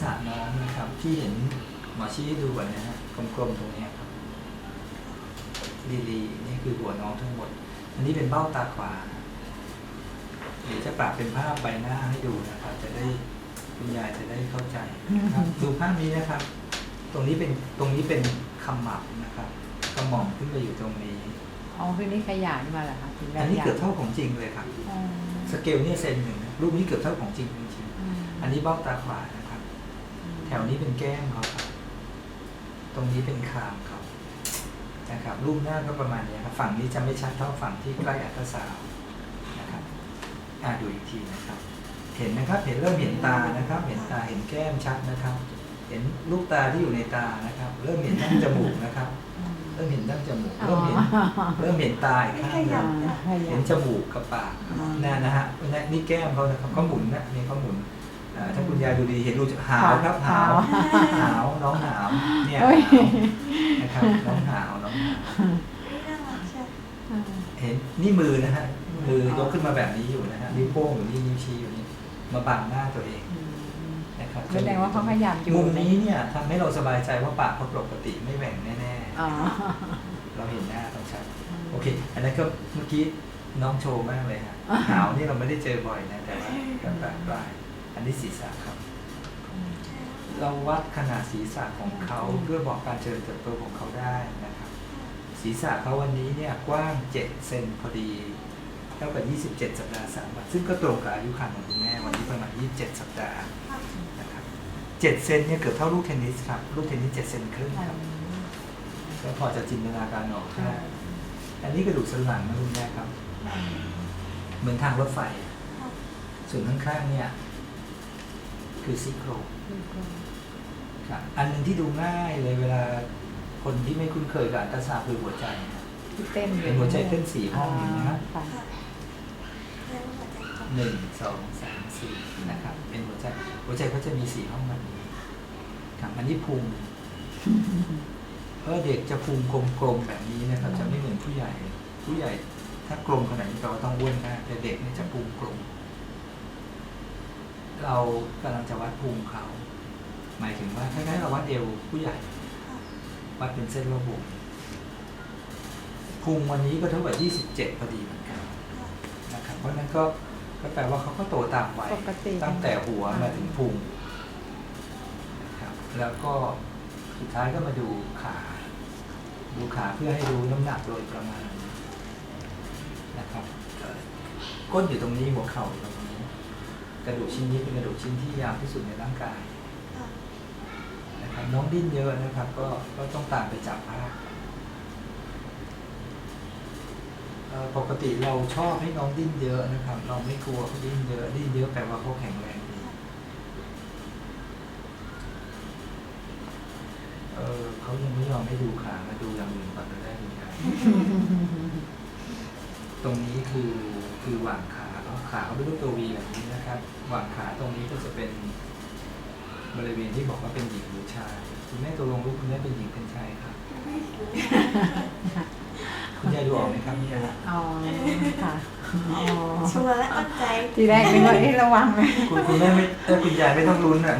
ษะน้องนะครับ ที่เห็นหมอชี้ให้ดูก่อนนะฮะกลมๆตรงเนี้ยครับลีๆนี่คือหัวน้องทั้งหมด อันนี้เป็นเบ้าตาขวาเดี๋ยวจะปรับเป็นภาพใบหน้าให้ดูนะครับ จะได้คุณยายจะได้เข้าใจนะครับดูภาพนี้นะครับ ตรงนี้เป็นตรงนี้เป็นขมับนะครับกระหม่อมขึ้นไปอยู่ตรงนี้อ๋อคือนี่ขยายมาเหรอคะถึงได้อันนี้ยาวเกือบเท่าของจริงเลยครับอ๋อสเกลเนี่ยเซนหนึ่งนะรูปนี้เกือบเท่าของจริงจริงอืมๆอันนี้เบ้าตาขวานะครับ แถวนี้เป็นแก้มเขาครับ ตรงนี้เป็นคางเขานะครับ รูปหน้าก็ประมาณนี้ครับ ฝั่งนี้จะไม่ชัดเท่าฝั่งที่ใกล้อัลตราซาวด์นะครับอ่าดูอีกทีนะครับ เห็นนะครับ เห็นเริ่มเห็นตานะครับ เห็นตา เห็นแก้มชัดนะครับ เห็นลูกตาที่อยู่ในตานะครับ เริ่มเห็นดั้งจมูกนะครับ เริ่มเห็นดั้งจมูก เริ่มเห็น เริ่มเห็นตาอีกข้างหอ๋นึ่องขยาเห็ยนจมูกกับปากอ๋อนั่นนะฮะนี่นี่แก้มเขานะครับเขาหมุนนะนี่เขาหมุนอ่า ถ้าคุณยายดูดีเห็นรูหาวครับหาวหาวน้องหาวเนี่ยโอ้ยหาวนะครับน้องหาวน้องหาวน่ารักใช่อืมเห็นนี่มือนะฮะมืออ๋อยกขึ้นมาแบบนี้อยู่นะฮะนิ้วโป้งอยู่นี่นิ้วชี้อยู่นี่มาบังหน้าตัวเองอืมนะครับแสดงว่าเขาพยายามจูมุมในี้เนี่ยทำให้เราสบายใจว่าปากเขาปกติไม่แหว่งแน่อ๋อๆเราเห็นหน้าต้องชัดอืมโอเค อันนั้นก็เมื่อกี้น้องโชว์มากเลยฮะอ่าหาวนี่เราไม่ได้เจอบ่อยนะแต่ว่ากับปากปลาย อันนี้ศีรษะครับ เราวัดขนาดศีรษะของเขาเพื่อบอกการเจริญเติบโตของเขาได้นะครับ ศีรษะเขาวันนี้เนี่ยกว้าง 7 เซนพอดีเท่ากับ 27 สัปดาห์3วัน ซึ่งก็ตรงกับอายุครรภ์ของคุณแม่วันนี้ประมาณ 27 สัปดาห์นะครับ7เซนเนี่ยเกือบเท่าลูกเทนนิสครับ ลูกเทนนิส7เซนครึ่งครับก็พอจะจินตนาการออกได้อันนี้กระดูกสันหลังนะคุณแม่ครับ เหมือนทางรถไฟ ส่วนข้างๆเนี่ย คือซี่โครงครับอันหนึ่งที่ดูง่ายเลยเวลาคนที่ไม่คุ้นเคยกับอัลตราซาวด์คือหัวใจนะที่เต้นอยู่เป็นหัวใจเต้นสี่ห้องเห็นไหมครับค่ะแล้วหัวใจกลมหนึ่งสองสามสี่นะครับ เป็นหัวใจ หัวใจก็จะมีสี่ห้องแบบนี้ครับอันนี้พุงเออเด็กจะพุงกลมๆแบบนี้นะครับ จะไม่เหมือนผู้ใหญ่ ผู้ใหญ่ถ้ากลมขนาดนี้เราก็ต้องอ้วนมากแต่เด็กเนี่ยจะพุงกลม เรากำลังจะวัดพุงเขา หมายถึงว่าคล้ายๆเราวัดเอวผู้ใหญ่ วัดเป็นเส้นระบุพุงวันนี้ก็เท่ากับ27พอดีเหมือนกันนะครับเพราะฉะนั้นก็ก็แปลว่าเขาก็โตตามวัยปกติ ตั้งแต่หัวมาถึงพุงนะครับแล้วก็สุดท้ายก็มาดูขา ดูขาเพื่อให้รู้น้ำหนักโดยประมาณนะครับเอ่อก้นอยู่ตรงนี้หัวเข่าอยู่ตรงนี้ กระดูกชิ้นนี้เป็นกระดูกชิ้นที่ยาวที่สุดในร่างกายนะครับน้องดิ้นเยอะนะครับ ก็ก็ต้องตามไปจับภาพเอ่อปกติเราชอบให้น้องดิ้นเยอะนะครับ เราไม่กลัวเขาดิ้นเยอะดิ้นเยอะแปลว่าเขาแข็งแรงดีเออเขายังไม่ยอมให้ดูขามาดูอย่างอื่นก่อนก็ได้คุณยายตรงนี้คือคือหว่างขาเนาะ ขาเขาเป็นรูปตัววีแบบนี้นะครับหว่างขาตรงนี้ก็จะเป็นบริเวณที่บอกว่าเป็นหญิงหรือชายคุณแม่ตัวลงรูปคุณแม่เป็นหญิงเป็นชายครับคุณยายดูออกไหมครับเนี่ยฮะอ๋อค่ะอ๋อชัวร์และมั่นใจทีแรกนึกว่าเอ๊ะระวังไหมคุณคุณแม่ไม่เออคุณยายไม่ต้องลุ้นอะ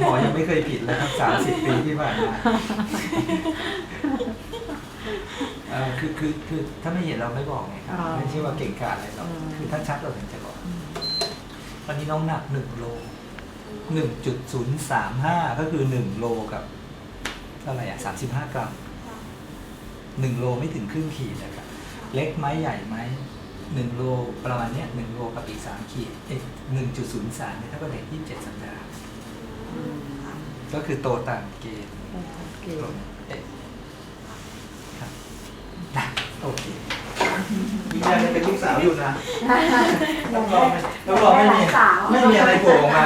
หมอยังไม่เคยผิดเลยครับสามสิบปีที่ผ่านมาเออ คือคือคือถ้าไม่เห็นเราไม่บอกไงครับไม่ใช่ว่าเก่งกาจอะไรหรอกคือถ้าชัดเราถึงจะบอกตอนนี้น้องหนักหนึ่งโลหนึ่งจุดศูนย์สามห้าก็คือหนึ่งโลกับเท่าไหร่อะสามสิบห้ากรัมหนึ่งโลไม่ถึงครึ่งขีดนะครับ เล็กไหมใหญ่ไหมหนึ่งโลประมาณเนี้ยหนึ่งโลกับอีกสามขีดเอ้หนึ่งจุดศูนย์สามเนี่ยเท่ากับเด็กยี่สิบเจ็ดสัปดาห์อืมก็คือโตตามเกณฑ์ โอเค เอ๊ะครับได้ โอเคคุณยายยังเป็นลูกสาวอยู่นะรับรองไม่รับรองไม่มีไม่มีอะไรโผล่ออกมา